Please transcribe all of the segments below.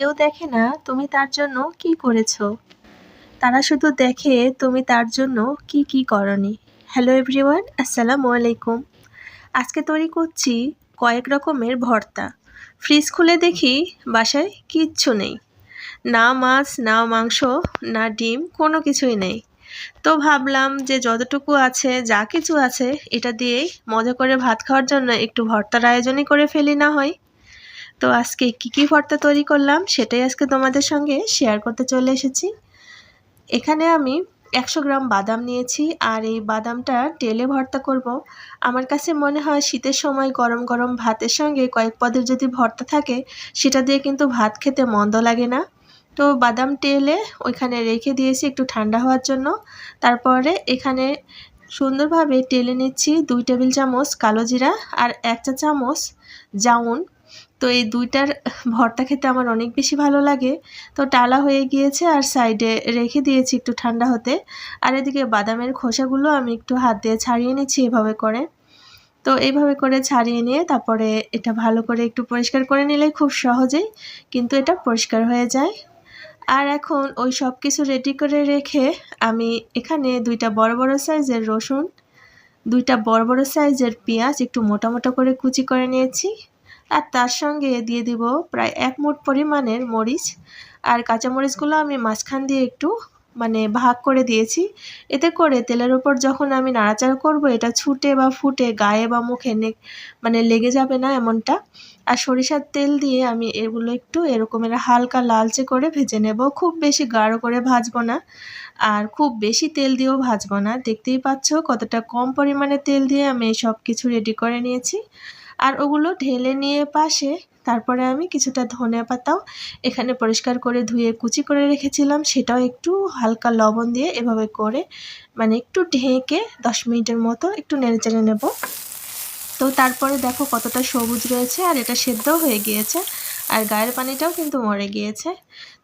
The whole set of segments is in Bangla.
কেউ দেখে না তুমি তার জন্য কি করেছ। তারা শুধু দেখে তুমি তার জন্য কি কি করনি। হ্যালো এভরিওয়ান আসসালামু আলাইকুম। আজকে তৈরি করছি কয়েক রকমের ভর্তা। ফ্রিজ খুলে দেখি, বাসায় কিচ্ছু নেই। না মাছ, না মাংস, না ডিম, কোনো কিছুই নেই। তো ভাবলাম যে যতটুকু আছে, যা কিছু আছে, এটা দিয়েই মজা করে ভাত খাওয়ার জন্য একটু ভর্তার আয়োজনই করে ফেলি না হয়। তো আজকে কী কী ভর্তা তৈরি করলাম সেটাই আজকে তোমাদের সঙ্গে শেয়ার করতে চলে এসেছি। এখানে আমি একশো গ্রাম বাদাম নিয়েছি আর এই বাদামটা টেলে ভর্তা করব। আমার কাছে মনে হয় শীতের সময় গরম গরম ভাতের সঙ্গে কয়েক পদের যদি ভর্তা থাকে সেটা দিয়ে কিন্তু ভাত খেতে মন্দ লাগে না। তো বাদাম টেলে ওইখানে রেখে দিয়েছি একটু ঠান্ডা হওয়ার জন্য। তারপরে এখানে সুন্দরভাবে টেলে নিচ্ছি দুই টেবিল চামচ কালো জিরা আর এক চা চামচ জাউন তো এই দুইটার ভর্তা খেতে আমার অনেক বেশি ভালো লাগে। তো টালা হয়ে গিয়েছে আর সাইডে রেখে দিয়েছি একটু ঠান্ডা হতে। আর এদিকে বাদামের খোসাগুলো আমি একটু হাত দিয়ে ছাড়িয়ে নিচ্ছি এভাবে করে। তো এইভাবে করে ছাড়িয়ে নিয়ে তারপরে এটা ভালো করে একটু পরিষ্কার করে নিলে খুব সহজেই কিন্তু এটা পরিষ্কার হয়ে যায়। আর এখন ওই সব কিছু রেডি করে রেখে আমি এখানে দুইটা বড় বড় সাইজের রসুন, দুইটা বড় বড় সাইজের পেঁয়াজ একটু মোটা মোটা করে কুচি করে নিয়েছি। আর তার সঙ্গে দিয়ে দিব প্রায় এক মুঠ পরিমাণের মরিচ। আর কাঁচামরিচগুলো আমি মাঝখান দিয়ে একটু মানে ভাগ করে দিয়েছি। এতে করে তেলের ওপর যখন আমি নাড়াচাড়া করব, এটা ছুটে বা ফুটে গায়ে বা মুখে মানে লেগে যাবে না এমনটা। আর সরিষার তেল দিয়ে আমি এগুলো একটু এরকমের হালকা লালচে করে ভেজে নেব। খুব বেশি গাঢ় করে ভাজবো না। আর খুব বেশি তেল দিয়েও ভাজবো না। দেখতেই পাচ্ছ কতটা কম পরিমাণে তেল দিয়ে আমি সব কিছু রেডি করে নিয়েছি। আর ওগুলো ঢেলে নিয়ে পাশে তারপরে আমি কিছুটা ধনে পাতাও এখানে পরিষ্কার করে ধুয়ে কুচি করে রেখেছিলাম। সেটাও একটু হালকা লবণ দিয়ে এভাবে করে মানে একটু ঢেকে দশ মিনিটের মতো একটু নেড়ে চেড়ে নেব। তো তারপরে দেখো কতটা সবুজ রয়েছে আর এটা সেদ্ধও হয়ে গিয়েছে আর গায়ের পানিটাও কিন্তু মরে গিয়েছে।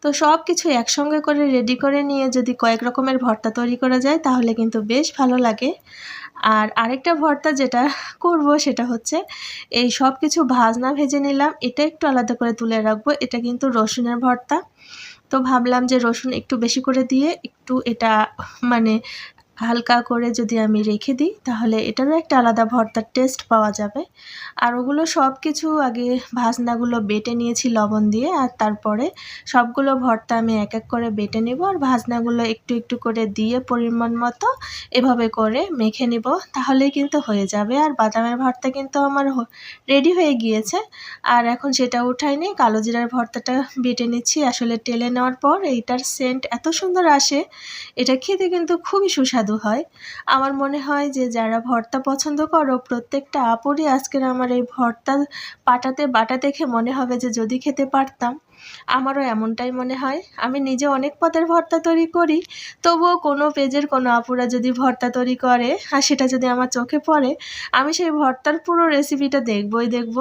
তো সব কিছু একসঙ্গে করে রেডি করে নিয়ে যদি কয়েক রকমের ভর্তা তৈরি করা যায় তাহলে কিন্তু বেশ ভালো লাগে। আর আরেকটা ভর্তা যেটা করব সেটা হচ্ছে এই সব কিছু ভাজনা ভেজে নিলাম। এটা একটু আলাদা করে তুলে রাখব। এটা কিন্তু রসুনের ভর্তা। তো ভাবলাম যে রসুন একটু বেশি করে দিয়ে একটু এটা মানে হালকা করে যদি আমি রেখে দিই, তাহলে এটারও একটা আলাদা ভর্তার টেস্ট পাওয়া যাবে। আর ওগুলো সব কিছু আগে ভাজনাগুলো বেটে নিয়েছি লবণ দিয়ে, আর তারপরে সবগুলো ভর্তা আমি এক এক করে বেটে নেব, আর ভাজনাগুলো একটু একটু করে দিয়ে পরিমাণ মতো এভাবে করে মেখে নিব, তাহলেই কিন্তু হয়ে যাবে। আর বাদামের ভর্তা কিন্তু আমার রেডি হয়ে গিয়েছে। আর এখন সেটা উঠাই নিই কালো জিরার ভর্তাটা বেটে নিচ্ছি। আসলে টেলে নেওয়ার পর এইটার সেন্ট এত সুন্দর আসে, এটা খেতে কিন্তু খুবই সুস্বাদু সুস্বাদু হয়। আমার মনে হয় যে, যারা ভর্তা পছন্দ করো, প্রত্যেকটা আপুরই আজকের আমার এই ভর্তা পাটাতে বাটা দেখে মনে হবে যে, যদি খেতে পারতাম। আমারও এমনটাই মনে হয়। আমি নিজে অনেক পদের ভর্তা তৈরি করি, তবুও কোনো পেজের কোনো আপুরা যদি ভর্তা তৈরি করে আর সেটা যদি আমার চোখে পড়ে, আমি সেই ভর্তার পুরো রেসিপিটা দেখবই দেখব।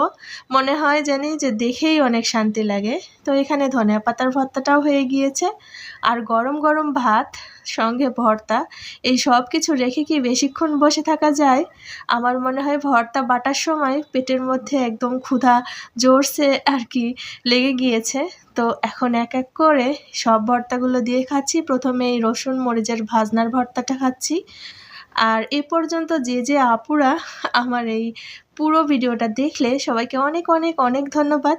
মনে হয় জানি যে, দেখেই অনেক শান্তি লাগে। তো এখানে ধনিয়া পাতার ভর্তাটাও হয়ে গিয়েছে। আর গরম গরম ভাত সঙ্গে ভর্তা। এই সব কিছু রেখে কি বেশিক্ষণ বসে থাকা যায়? আমার মনে হয় ভর্তা বাটার সময় পেটের মধ্যে একদম ক্ষুধা জোরসে আর কি লেগে গিয়েছে। তো এখন এক এক করে সব ভর্তাগুলো দিয়ে খাচ্ছি। প্রথমে এই রসুন মরিচের ভাজনার ভর্তাটা খাচ্ছি। আর এ পর্যন্ত যে যে আপুরা আমার এই পুরো ভিডিওটা দেখলে সবাইকে অনেক অনেক অনেক ধন্যবাদ।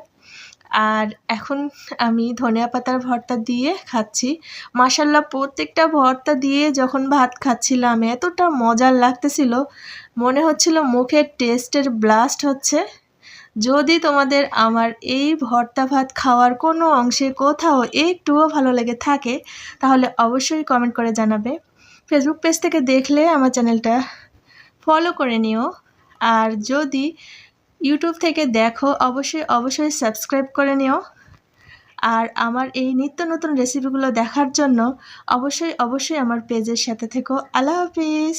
আর এখন আমি ধনিয়া পাতার ভর্তা দিয়ে খাচ্ছি। মাসাল্লাহ প্রত্যেকটা ভর্তা দিয়ে যখন ভাত খাচ্ছিলাম, এতটা মজার লাগতেছিল। মনে হচ্ছিল মুখের টেস্টের ব্লাস্ট হচ্ছে। যদি তোমাদের আমার এই ভর্তা ভাত খাওয়ার কোনো অংশে কোথাও একটুও ভালো লেগে থাকে, তাহলে অবশ্যই কমেন্ট করে জানাবে। ফেসবুক পেজ থেকে দেখলে আমার চ্যানেলটা ফলো করে নিও। আর যদি ইউটিউব থেকে দেখো, অবশ্যই অবশ্যই সাবস্ক্রাইব করে নিও। আর আমার এই নিত্য নতুন রেসিপিগুলো দেখার জন্য অবশ্যই অবশ্যই আমার পেজের সাথে থেকো। আল্লাহ হাফিজ!